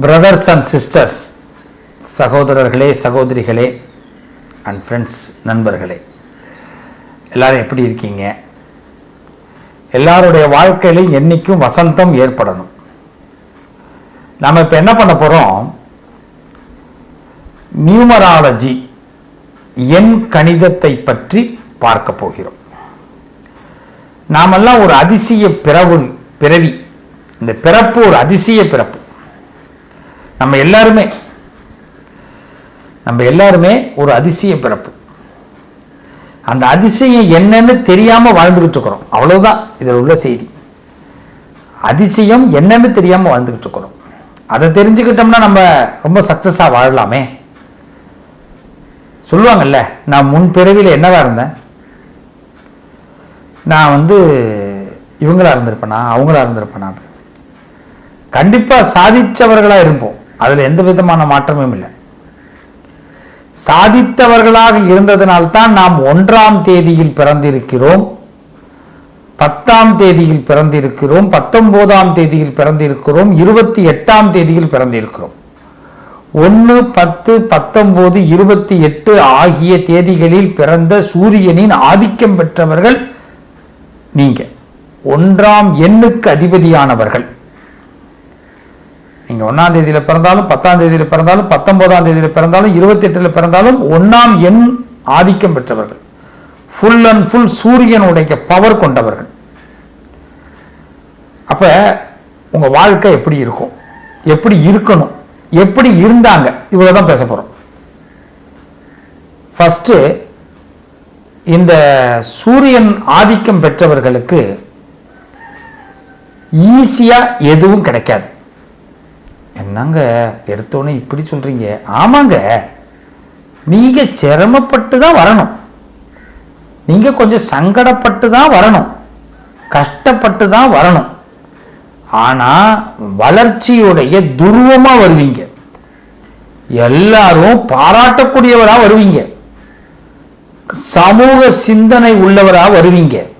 Brothers and sisters சகோதரர்களே சகோதரிகளே and friends நண்பர்களே. எல்லாரும் எப்படி இருக்கீங்க? எல்லாருடைய வாழ்க்கையிலும் என்றைக்கும் வசந்தம் ஏற்படணும். நாம் இப்போ என்ன பண்ண போகிறோம் நியூமராலஜி எண் கணிதத்தை பற்றி பார்க்க போகிறோம். நாமெல்லாம் ஒரு அதிசய பிறவு பிறவி. இந்த பிறப்பு ஒரு அதிசய பிறப்பு. நம்ம எல்லாருமே நம்ம எல்லாருமே ஒரு அதிசய பிறப்பு. அந்த அதிசயம் என்னன்னு தெரியாம வாழ்ந்துகிட்டு இருக்கிறோம். அவ்வளவுதான் இதில் உள்ள செய்தி. அதிசயம் என்னன்னு தெரியாம வாழ்ந்துகிட்டு இருக்கிறோம். அதை தெரிஞ்சுக்கிட்டோம்னா நம்ம ரொம்ப சக்சஸா வாழலாமே. சொல்லுவாங்கல்ல நான் முன் பிறவியில் என்னவா இருந்தேன்? நான் வந்து இவங்களா இருந்திருப்பேனா அவங்களா இருந்திருப்பேனா? கண்டிப்பா சாதிச்சவர்களா இருப்போம். அதில் எந்த விதமான மாற்றமும் இல்லை. சாதித்தவர்களாக இருந்ததனால்தான் நாம் ஒன்றாம் தேதியில் பிறந்திருக்கிறோம் பத்தாம் தேதியில் பிறந்திருக்கிறோம் பத்தொன்பதாம் தேதியில் பிறந்திருக்கிறோம் இருபத்தி எட்டாம் தேதியில் பிறந்திருக்கிறோம். ஒன்று பத்து பத்தொன்பது இருபத்தி எட்டு ஆகிய தேதிகளில் பிறந்த சூரியனின் ஆதிக்கம் பெற்றவர்கள் நீங்க. ஒன்றாம் எண்ணுக்கு அதிபதியானவர்கள். நீங்கள் ஒன்றாம் தேதியில் பிறந்தாலும் பத்தாம் தேதியில் பிறந்தாலும் பத்தொன்பதாம் தேதியில் பிறந்தாலும் இருபத்தி எட்டுல பிறந்தாலும் ஒன்றாம் எண் ஆதிக்கம் பெற்றவர்கள். ஃபுல் அண்ட் ஃபுல் சூரியனுடைய பவர் கொண்டவர்கள். அப்ப உங்க வாழ்க்கை எப்படி இருக்கும்? எப்படி இருக்கணும்? எப்படி இருந்தாங்க? இவ்வளவுதான் பேச போறோம். ஃபஸ்ட்டு இந்த சூரியன் ஆதிக்கம் பெற்றவர்களுக்கு ஈஸியா எதுவும் கிடைக்காது. என்னங்க எடுத்தோன்னே இப்படி சொல்றீங்க? ஆமாங்க. நீங்க சிரமப்பட்டு தான் வரணும். நீங்க கொஞ்சம் சங்கடப்பட்டு தான் வரணும். கஷ்டப்பட்டு தான் வரணும். ஆனா வளர்ச்சியுடைய துருவமா வருவீங்க. எல்லாரும் பாராட்டக்கூடியவரா வருவீங்க. சமூக சிந்தனை உள்ளவரா வருவீங்க.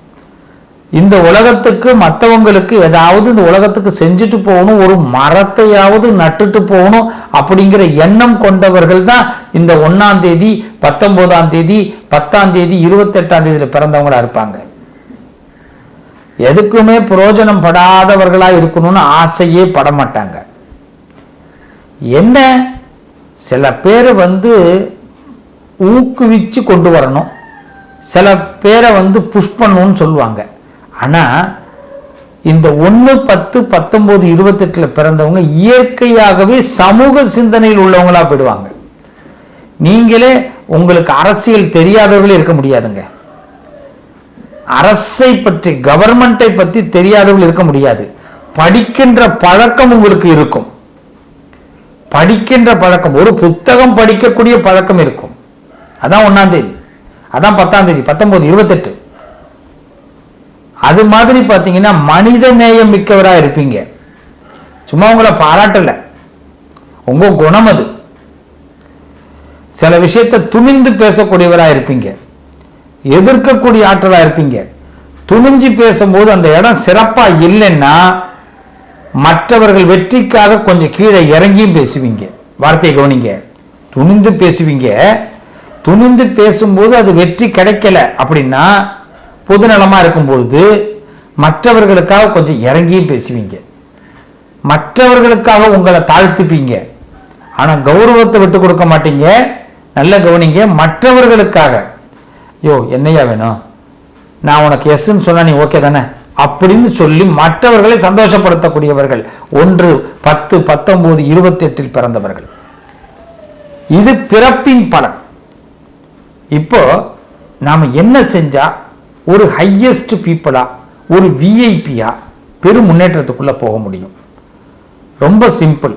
இந்த உலகத்துக்கு மற்றவங்களுக்கு ஏதாவது இந்த உலகத்துக்கு செஞ்சுட்டு போகணும் ஒரு மரத்தையாவது நட்டுட்டு போகணும் அப்படிங்கிற எண்ணம் கொண்டவர்கள் தான் இந்த ஒன்னாம் தேதி பத்தொன்பதாம் தேதி பத்தாம் தேதி இருபத்தெட்டாம் தேதியில பிறந்தவங்களா இருப்பாங்க. எதுக்குமே பிரயோஜனம் படாதவர்களா இருக்கணும்னு ஆசையே பட மாட்டாங்க என்ன? சில பேர் வந்து ஊக்குவிச்சு கொண்டு வரணும். சில பேரை வந்து புஷ் பண்ணணும்னு சொல்லுவாங்க. ஆனா இந்த ஒன்று பத்து பத்தொன்பது இருபத்தெட்டுல பிறந்தவங்க இயற்கையாகவே சமூக சிந்தனையில் உள்ளவங்களா போயிடுவாங்க. நீங்களே உங்களுக்கு அரசியல் தெரியாதவர்களே இருக்க முடியாதுங்க. அரசை பற்றி கவர்மெண்ட்டை பற்றி தெரியாதவர்கள் இருக்க முடியாது. படிக்கின்ற பழக்கம் உங்களுக்கு இருக்கும். படிக்கின்ற பழக்கம் ஒரு புத்தகம் படிக்கக்கூடிய பழக்கம் இருக்கும். அதான் ஒன்னாம் தேதி. அதான் பத்தாம் தேதி பத்தொன்பது இருபத்தெட்டு. அது மாதிரி பார்த்தீங்கன்னா மனித நேயம் மிக்கவராக இருப்பீங்க. சும்மா உங்களை பாராட்டலை. உங்க குணம் அது. சில விஷயத்தை துணிந்து பேசக்கூடியவராக இருப்பீங்க. எதிர்க்கக்கூடிய ஆற்றலாக இருப்பீங்க. துணிஞ்சு பேசும்போது அந்த இடம் சிறப்பாக இல்லைன்னா மற்றவர்கள் வெற்றிக்காக கொஞ்சம் கீழே இறங்கியும் பேசுவீங்க. வார்த்தையை கவனிங்க. துணிந்து பேசுவீங்க. துணிந்து பேசும்போது அது வெற்றி கிடைக்கல அப்படின்னா பொதுநலமா இருக்கும் பொழுது மற்றவர்களுக்காக கொஞ்சம் இறங்கியும் பேசுவீங்க. மற்றவர்களுக்காக உங்களை தாழ்த்துப்பீங்க. ஆனா கௌரவத்தை விட்டு கொடுக்க மாட்டீங்க. நல்ல கவனிங்க. மற்றவர்களுக்காக. யோ என்னையா வேணும்? நான் உனக்கு எஸ்ன்னு சொன்னா நீ ஓகே தானே? அப்படின்னு சொல்லி மற்றவர்களை சந்தோஷப்படுத்தக்கூடியவர்கள். ஒன்று பத்து பத்தொன்பது இருபத்தி எட்டில் பிறந்தவர்கள். இது பிறப்பின் பலன். இப்போ நாம என்ன செஞ்சா ஒரு ஹையஸ்ட் பீப்புளாக ஒரு விஐபியாக பெரும் முன்னேற்றத்துக்குள்ளே போக முடியும். ரொம்ப சிம்பிள்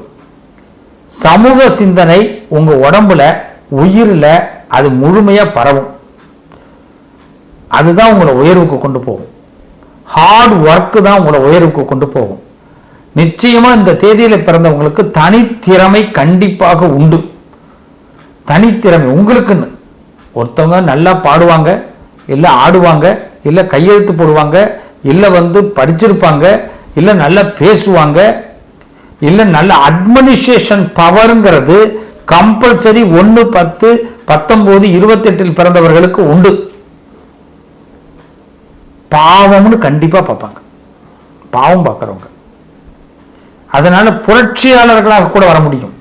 சமூக சிந்தனை உங்கள் உடம்புல உயிரில் அது முழுமையாக பரவும். அதுதான் உங்களை உயர்வுக்கு கொண்டு போகும். ஹார்ட் ஒர்க்கு தான் உங்களை உயர்வுக்கு கொண்டு போகும். நிச்சயமாக இந்த தேதியில் பிறந்தவங்களுக்கு தனித்திறமை கண்டிப்பாக உண்டு. தனித்திறமை உங்களுக்குன்னு. ஒருத்தவங்க நல்லா பாடுவாங்க இல்லை ஆடுவாங்க இல்லை கையெழுத்து போடுவாங்க இல்லை வந்து படிச்சிருப்பாங்க இல்லை நல்லா பேசுவாங்க இல்லை நல்ல அட்மினிஸ்ட்ரேஷன் பவருங்கிறது கம்பல்சரி ஒன்று பத்து பத்தொன்பது இருபத்தெட்டில் பிறந்தவர்களுக்கு உண்டு. பாவம்னு கண்டிப்பா பார்ப்பாங்க. பாவம் பார்க்குறவங்க. அதனால புரட்சியாளர்களாக கூட வர முடியும்.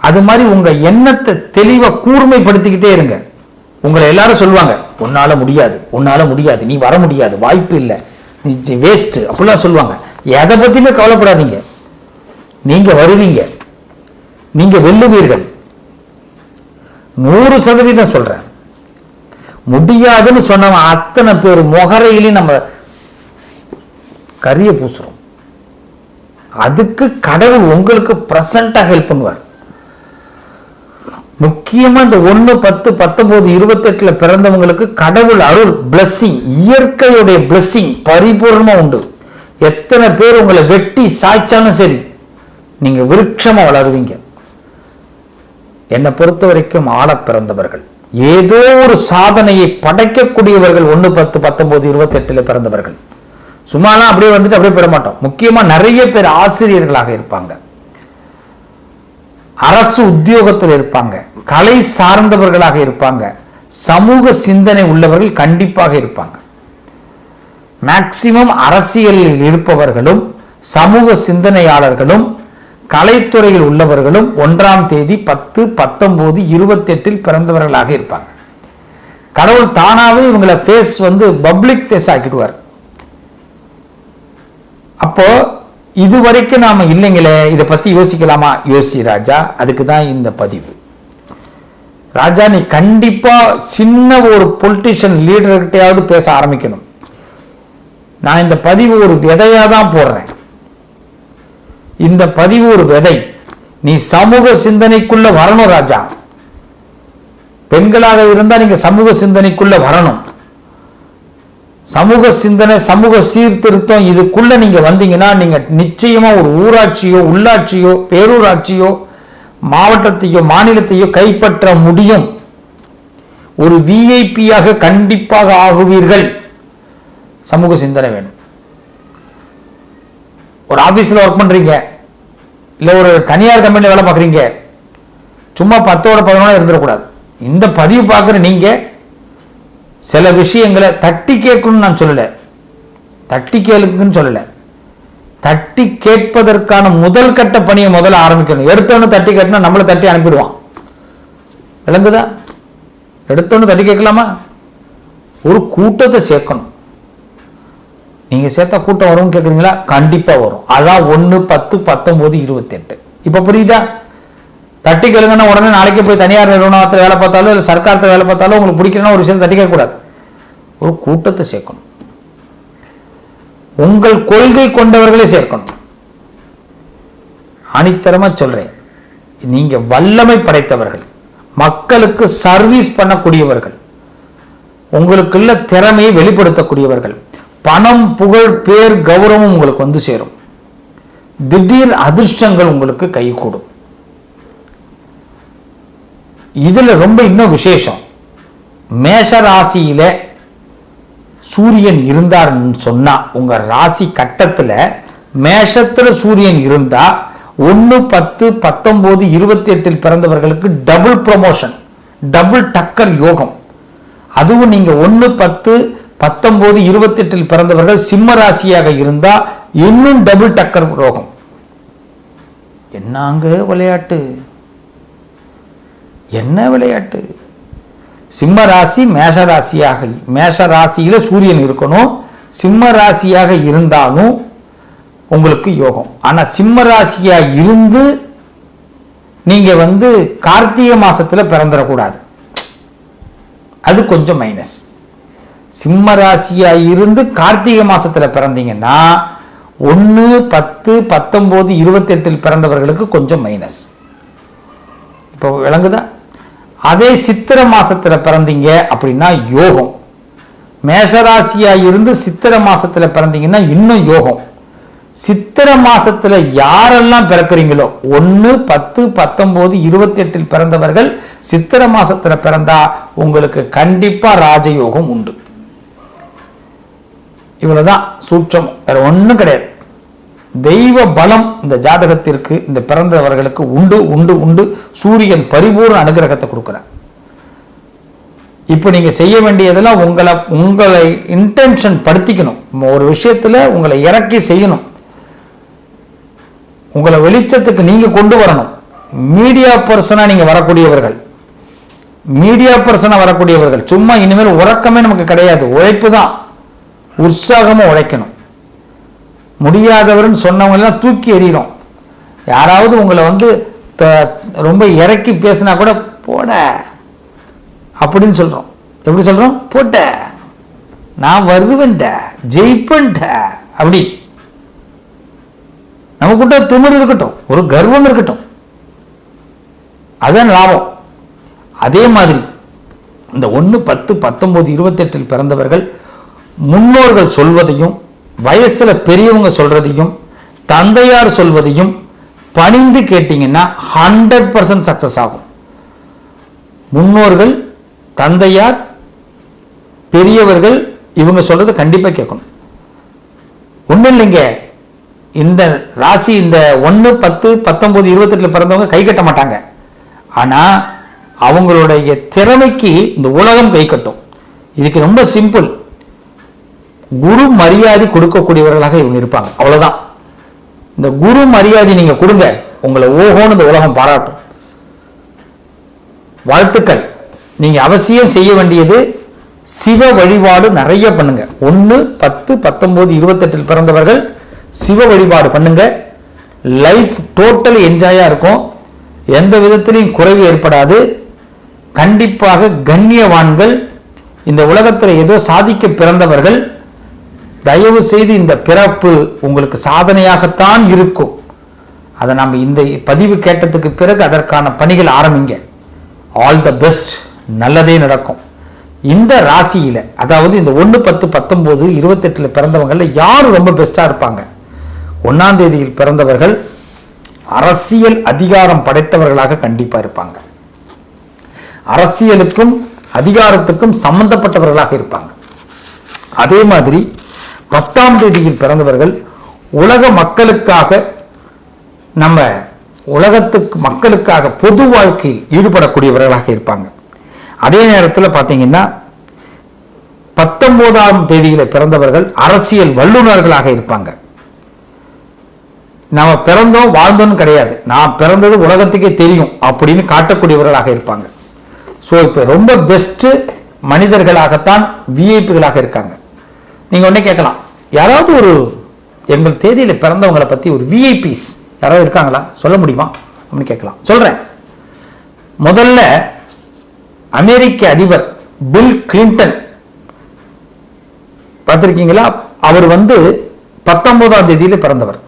அது மாதிரி உங்க எண்ணத்தை தெளிவா கூர்மைப்படுத்திக்கிட்டே இருங்க. உங்களை எல்லாரும் சொல்லுவாங்க உன்னால முடியாது உன்னால முடியாது நீ வர முடியாது வாய்ப்பு இல்லை நீ வேஸ்ட் அப்படிலாம் சொல்லுவாங்க. எதை பத்தியுமே கவலைப்படாதீங்க. நீங்க வருவீங்க. நீங்க வெல்லுவீர்கள். நூறு சதவீதம் சொல்றேன். முடியாதுன்னு சொன்னவன் அத்தனை பேர் முகரையிலையும் நம்ம கரிய பூசுறோம். அதுக்கு கடவுள் உங்களுக்கு பிரசண்டா ஹெல்ப் பண்ணுவார். முக்கியமா இந்த ஒண்ணு பத்து பத்தொன்பது இருபத்தெட்டுல பிறந்தவங்களுக்கு கடவுள் அருள் பிளஸ்ஸிங் இயற்கையுடைய பிளஸ்ஸிங் பரிபூர்ணமா உண்டு. எத்தனை பேர் உங்களை வெட்டி சாய்ச்சாலும் சரி நீங்க விருட்சமா வளருவீங்க. என்னை பொறுத்த வரைக்கும் ஆள பிறந்தவர்கள். ஏதோ ஒரு சாதனையை படைக்கக்கூடியவர்கள் ஒண்ணு பத்து பத்தொன்பது இருபத்தெட்டுல பிறந்தவர்கள். சும்மாலாம் அப்படியே வந்துட்டு அப்படியே பெற மாட்டோம். முக்கியமா நிறைய பேர் ஆசிரியர்களாக இருப்பாங்க. அரசு உத்தியோகத்தில் இருப்பாங்க. கலை சார்ந்தவர்களாக இருப்பாங்க. சமூக சிந்தனை உள்ளவர்கள் கண்டிப்பாக இருப்பாங்க. மேக்சிமம் அரசியலில் இருப்பவர்களும் சமூக சிந்தனையாளர்களும் கலைத்துறையில் உள்ளவர்களும் ஒன்றாம் தேதி பத்து பத்தொன்பது இருபத்தெட்டில் பிறந்தவர்களாக இருப்பாங்க. கடவுள் தானாவே இவங்களை ஃபேஸ் வந்து பப்ளிக் ஃபேஸ் ஆக்கிடுவார். அப்போ இது வரைக்கும் நாம இல்லைங்களே இதை பத்தி யோசிக்கலாமா? யோசி ராஜா அதுக்கு தான் இந்த பதிவு. ராஜா நீ கண்டிப்பா சின்ன ஒரு பொலிட்டிஷியன் லீடர்கிட்டயாவது பேச ஆரம்பிக்கணும். நான் இந்த பதிவு ஒரு விதையா தான் போடுறேன். இந்த பதிவு ஒரு விதை. நீ சமூக சிந்தனைக்குள்ள வரணும் ராஜா. பெண்களாக இருந்தா நீங்க சமூக சிந்தனைக்குள்ள வரணும். சமூக சிந்தனை சமூக சீர்திருத்தம் இதுக்குள்ள நீங்க வந்தீங்கன்னா நீங்க நிச்சயமா ஒரு ஊராட்சியோ உள்ளாட்சியோ பேரூராட்சியோ மாவட்டத்தையோ மாநிலத்தையோ கைப்பற்ற முடியும். ஒரு விஐபியாக கண்டிப்பாக ஆகுவீர்கள். சமூக சிந்தனை வேணும். ஒரு ஆபீஸ்ல ஒர்க் பண்றீங்க. இல்ல ஒரு தனியார் கம்பெனியில் வேலை பார்க்குறீங்க. சும்மா பத்தோட பதினோட இருந்துடக்கூடாது. இந்த பதிவு பார்க்குற நீங்கள் சில விஷயங்களை தட்டி கேட்கணும்னு நான் சொல்லலை. தட்டி கேளுக்குன்னு சொல்லலை. தட்டி கேட்பதற்கான முதல் கட்ட பணியை முதல்ல ஆரம்பிக்கணும். எடுத்தோன்னு தட்டி கேட்டினா நம்மளை தட்டி அனுப்பிடுவான். விளங்குதா? எடுத்தோன்னு தட்டி கேட்கலாமா? ஒரு கூட்டத்தை சேர்க்கணும். நீங்க சேர்த்தா கூட்டம் வரும்னு கேட்குறீங்களா கண்டிப்பா வரும். அதான் ஒன்று பத்து பத்தொன்பது இருபத்தெட்டு. இப்போ புரியுதா? தட்டி கேளுங்கன்னா உடனே நாளைக்கு போய் தனியார் நிறுவனத்தில் வேலை பார்த்தாலும் இல்லை சர்க்காரத்தில் வேலை பார்த்தாலும் உங்களுக்கு பிடிக்கலன்னா ஒரு விஷயம் தட்டி கேட்கக்கூடாது ஒரு கூட்டத்தை சேர்க்கணும். உங்கள் கொள்கை கொண்டவர்களை சேர்க்கணும். அனித்தரமாக சொல்றேன். நீங்க வல்லமை படைத்தவர்கள். மக்களுக்கு சர்வீஸ் பண்ணக்கூடியவர்கள். உங்களுக்குள்ள திறமையை வெளிப்படுத்தக்கூடியவர்கள். பணம் புகழ் பேர் கௌரவம் உங்களுக்கு வந்து சேரும். திடீர் அதிர்ஷ்டங்கள் உங்களுக்கு கைகூடும். இதில் ரொம்ப இன்னும் விசேஷம். மேஷ ராசியில சூரியன் இருந்தார்னு சொன்னால் உங்கள் ராசி கட்டத்தில் மேஷத்தில் சூரியன் இருந்தால் ஒன்று பத்து பத்தொம்போது இருபத்தி எட்டில் பிறந்தவர்களுக்கு டபுள் ப்ரொமோஷன் டபுள் டக்கர் யோகம். அதுவும் நீங்கள் ஒன்று பத்து பத்தொம்போது இருபத்தெட்டில் பிறந்தவர்கள் சிம்ம ராசியாக இருந்தால் இன்னும் டபுள் டக்கர் யோகம் என்னங்க விளையாட்டு? என்ன விளையாட்டு? சிம்ம ராசி மேஷ ராசியாக மேஷ ராசியில சூரியன் இருக்கணும். சிம்ம ராசியாக இருந்தாலும் உங்களுக்கு யோகம். ஆனால் சிம்மராசியாக இருந்து நீங்கள் வந்து கார்த்திகை மாதத்தில் பிறந்துடக்கூடாது அது கொஞ்சம் மைனஸ் சிம்ம ராசியாக இருந்து கார்த்திகை மாதத்தில் பிறந்தீங்கன்னா ஒன்று பத்து பத்தொம்போது இருபத்தெட்டில் பிறந்தவர்களுக்கு கொஞ்சம் மைனஸ் இப்போ விளங்குதா? அதே சித்திர மாசத்துல பிறந்தீங்க அப்படின்னா யோகம். மேஷராசியா இருந்து சித்திர மாசத்துல பிறந்தீங்கன்னா இன்னும் யோகம். சித்திர மாசத்துல யாரெல்லாம் பிறக்கிறீங்களோ ஒன்று பத்து பத்தொன்பது இருபத்தி எட்டில் பிறந்தவர்கள் சித்திர மாசத்துல பிறந்தா உங்களுக்கு கண்டிப்பா ராஜயோகம் உண்டு. இவ்வளவுதான் சூட்சம். வேற ஒன்றும் கிடையாது. தெய்வ பலம் இந்த ஜாதகத்திற்கு இந்த பிறந்தவர்களுக்கு உண்டு உண்டு உண்டு. சூரியன் பரிபூர்ண அனுகிரகத்தை கொடுக்குறார். இப்போ நீங்கள் செய்ய வேண்டியதெல்லாம் உங்களை உங்களை இன்டென்ஷன் படுத்திக்கணும். ஒரு விஷயத்தில் உங்களை இறக்கி செய்யணும். உங்களை வெளிச்சத்துக்கு நீங்கள் கொண்டு வரணும். மீடியா பர்சனாக நீங்கள் வரக்கூடியவர்கள். மீடியா பர்சனாக வரக்கூடியவர்கள். சும்மா இனிமேல் உறக்கமே நமக்கு கிடையாது. உழைப்பு தான். உற்சாகமாக உழைக்கணும். முடியாதவர்னு சொன்னவங்க எல்லாம் தூக்கி எறிகிறோம் யாராவது உங்களை வந்து த- ரொம்ப இறக்கி பேசினா கூட போட அப்படின்னு சொல்கிறோம் எப்படி சொல்கிறோம் போட்ட. நான் வருவேன்ட ஜெயிப்பேன்ட. அப்படி. நமக்குட்ட திமிர் இருக்கட்டும் ஒரு கர்வம் இருக்கட்டும். அதுதான் லாபம். அதே மாதிரி இந்த ஒன்று பத்து பத்தொம்போது இருபத்தெட்டில் பிறந்தவர்கள் முன்னோர்கள் சொல்வதையும் வயசுல பெரியவங்க சொல்றதையும் தந்தையார் சொல்வதையும் பணிந்து கேட்டீங்கன்னா ஹண்ட்ரட் பர்சன்ட் சக்சஸ் ஆகும். முன்னோர்கள் தந்தையார் பெரியவர்கள் இவங்க சொல்றது கண்டிப்பா கேட்கணும். ஒண்ணும் இல்லைங்க. இந்த ராசி இந்த ஒன்று பத்து பத்தொன்பது இருபத்தெட்டில் பிறந்தவங்க கை கட்ட மாட்டாங்க. ஆனால் அவங்களுடைய திறமைக்கு இந்த உலகம் கை கட்டும். இதுக்கு ரொம்ப சிம்பிள் குரு மரியாதை கொடுக்கக்கூடியவர்களாக இவங்க இருப்பாங்க. அவ்வளவுதான். இந்த குரு மரியாதை நீங்க கொடுங்க. உங்களை ஓஹோன்னு இந்த உலகம் பாராட்டும். வாழ்த்துக்கள். நீங்க அவசியம் செய்ய வேண்டியது சிவ வழிபாடு நிறைய பண்ணுங்க. ஒன்று பத்து பத்தொன்பது இருபத்தெட்டில் பிறந்தவர்கள் சிவ வழிபாடு பண்ணுங்க. லைஃப் டோட்டலி என்ஜாயா இருக்கும். எந்த விதத்திலையும் குறைவு ஏற்படாது. கண்டிப்பாக கண்ணியவான்கள் இந்த உலகத்தில் ஏதோ சாதிக்க பிறந்தவர்கள். தயவு செய்து இந்த பிறப்பு உங்களுக்கு சாதனையாகத்தான் இருக்கும். அதை நம்ம இந்த பதிவு கேட்டதுக்கு பிறகு அதற்கான பணிகள் ஆரம்பிங்க. ஆல் த பெஸ்ட் நல்லதே நடக்கும். இந்த ராசியில அதாவது இந்த ஒன்று பத்து பத்தொன்பது இருபத்தெட்டுல பிறந்தவங்களில் யார் ரொம்ப பெஸ்டா இருப்பாங்க? ஒன்னாம் தேதியில் பிறந்தவர்கள் அரசியல் அதிகாரம் படைத்தவர்களாக கண்டிப்பா இருப்பாங்க. அரசியலுக்கும் அதிகாரத்துக்கும் சம்பந்தப்பட்டவர்களாக இருப்பாங்க. அதே மாதிரி பத்தாம் தேதியில் பிறந்தவர்கள் உலக மக்களுக்காக நம்ம உலகத்துக்கு மக்களுக்காக பொது வாழ்க்கையில் ஈடுபடக்கூடியவர்களாக இருப்பாங்க. அதே நேரத்தில் பார்த்தீங்கன்னா பத்தொன்பதாம் தேதியில் பிறந்தவர்கள் அரசியல் வல்லுநர்களாக இருப்பாங்க. நம்ம பிறந்தோம் வாழ்ந்தோம்னு கிடையாது. நான் பிறந்தது உலகத்துக்கே தெரியும் அப்படின்னு காட்டக்கூடியவர்களாக இருப்பாங்க. ஸோ இப்போ ரொம்ப பெஸ்ட் மனிதர்களாகத்தான் விஐபிகளாக இருக்காங்க. நீங்க ஒன்னே கேட்கலாம். யாராவது ஒரு எங்கள் தேதியில பிறந்தவங்களை பத்தி ஒரு விஐபிஸ் யாராவது இருக்காங்களா? சொல்ல முடியுமா? அப்படின்னு கேட்கலாம். சொல்றேன். முதல்ல அமெரிக்க அதிபர் பில் கிளின்டன் பார்த்திருக்கீங்களா? அவர் வந்து பத்தொன்பதாம் தேதியில பிறந்தவர்.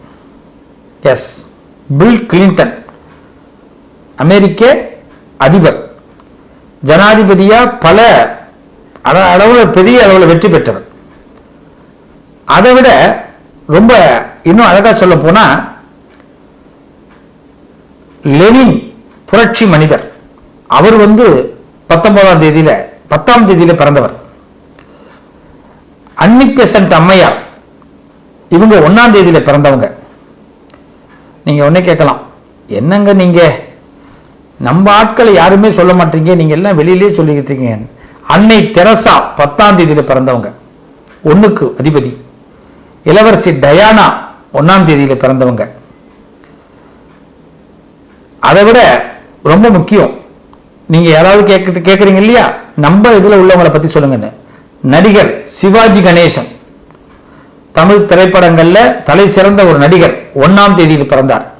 எஸ் பில் கிளின்டன் அமெரிக்க அதிபர். ஜனாதிபதியா பல அள- அளவுல பெரிய அளவுல வெற்றி பெற்றவர். அதை விட ரொம்ப இன்னும் அழகா சொல்ல போனா லெனின் புரட்சி மனிதர். அவர் வந்து பத்தொன்பதாம் தேதியில பத்தாம் தேதியில பிறந்தவர். அன்னி பெசன்ட் அம்மையார். இவங்க ஒன்னாம் தேதியில பிறந்தவங்க. நீங்க உடனே கேட்கலாம். என்னங்க நீங்க? நம்ம ஆட்களை யாருமே சொல்ல மாட்டீங்க. நீங்க எல்லாம் வெளியிலே சொல்லிக்கிட்டு இருக்கீங்க. அன்னை தெரசா பத்தாம் தேதியில பிறந்தவங்க. ஒண்ணுக்கு அதிபதி. இளவரசி டயானா ஒன்னாம் தேதியில பிறந்தவங்க. அதை விட ரொம்ப முக்கியம். நீங்க யாராவது கேட்கிட்டு கேட்குறீங்க இல்லையா? நம்ம இதுல உள்ளவங்களை பத்தி சொல்லுங்கன்னு. நடிகர் சிவாஜி கணேசன். தமிழ் திரைப்படங்களில் தலை சிறந்த ஒரு நடிகர் ஒன்னாம் தேதியில் பிறந்தார்.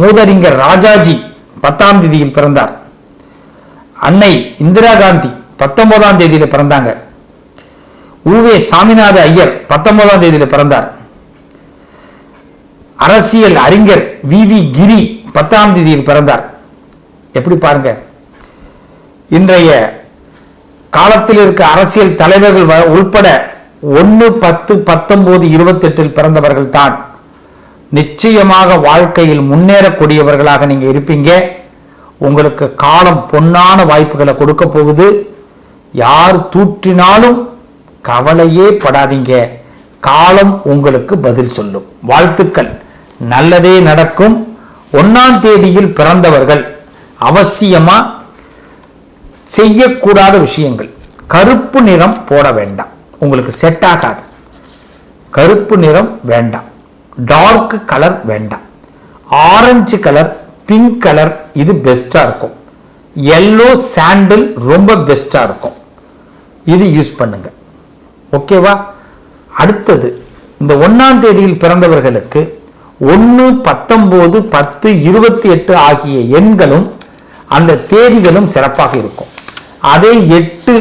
மூதறிஞர் ராஜாஜி பத்தாம் தேதியில் பிறந்தார். அன்னை இந்திரா காந்தி பத்தொன்பதாம் தேதியில பிறந்தாங்க. உவே சாமிநாத ஐயர் பத்தொன்பதாம் தேதியில் பிறந்தார். அரசியல் அறிஞர் வி வி கிரி பத்தாம் தேதியில் பிறந்தார். எப்படி பாருங்க? இன்றைய காலத்தில் இருக்க அரசியல் தலைவர்கள் வ- உள்பட ஒன்று பத்து பத்தொன்பது இருபத்தெட்டில் பிறந்தவர்கள் தான் நிச்சயமாக வாழ்க்கையில் முன்னேறக்கூடியவர்களாக நீங்க இருப்பீங்க. உங்களுக்கு காலம் பொன்னான வாய்ப்புகளை கொடுக்க போகுது. யார் தூற்றினாலும் கவலையே படாதீங்க. காலம் உங்களுக்கு பதில் சொல்லும். வாழ்த்துக்கள். நல்லதே நடக்கும். ஒன்னாம் தேதியில் பிறந்தவர்கள். அவசியமா செய்யக்கூடாத விஷயங்கள். கருப்பு நிறம் போட வேண்டாம். உங்களுக்கு செட் ஆகாது. கருப்பு நிறம் வேண்டாம். டார்க் கலர் வேண்டாம். ஆரஞ்சு கலர் பிங்க் கலர் இது பெஸ்டா இருக்கும். எல்லோ சாண்டில் ரொம்ப பெஸ்டா இருக்கும். இது யூஸ் பண்ணுங்கள் ஓகேவா அடுத்தது இந்த ஒன்னாம் தேதியில் பிறந்தவர்களுக்கு ஒன்று பத்தொம்போது பத்து இருபத்தி எட்டு ஆகிய எண்களும் அந்த தேதிகளும் சிறப்பாக இருக்கும். அதே எட்டு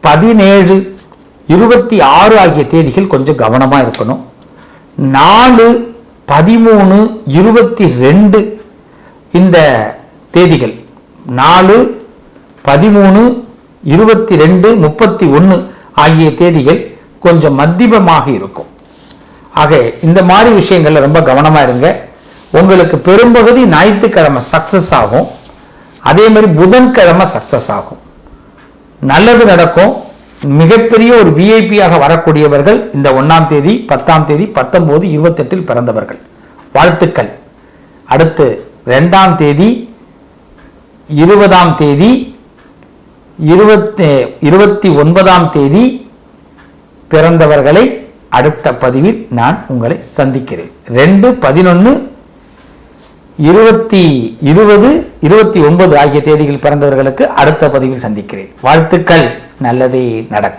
பதினேழு இருபத்தி ஆறு ஆகிய தேதிகள் கொஞ்சம் கவனமாக இருக்கணும். நாலு பதிமூணு இருபத்தி ரெண்டு இந்த தேதிகள். நாலு பதிமூணு இருபத்தி ரெண்டு முப்பத்தி ஒன்று ஆகிய தேதிகள் கொஞ்சம் மத்தியமமாக இருக்கும். ஆக இந்த மாதிரி விஷயங்கள்ல ரொம்ப கவனமாக இருங்க. உங்களுக்கு பெரும்பகுதி ஞாயிற்றுக்கிழமை சக்சஸ் ஆகும். அதே மாதிரி புதன்கிழமை சக்சஸ் ஆகும். நல்லது நடக்கும். மிகப்பெரிய ஒரு விஐபியாக வரக்கூடியவர்கள் இந்த ஒன்றாம் தேதி பத்தாம் தேதி பத்தொம்போது இருபத்தெட்டில் பிறந்தவர்கள். வாழ்த்துக்கள். அடுத்து ரெண்டாம் தேதி இருபதாம் தேதி இருபத்தி இருபத்தி ஒன்பதாம் தேதி பிறந்தவர்களை அடுத்த பதிவில் நான் உங்களை சந்திக்கிறேன். ரெண்டு பதினொன்று இருபத்தி இருபது இருபத்தி ஒன்பது ஆகிய தேதியில் பிறந்தவர்களுக்கு அடுத்த பதிவில் சந்திக்கிறேன். வாழ்த்துக்கள். நல்லதே நடக்கும்.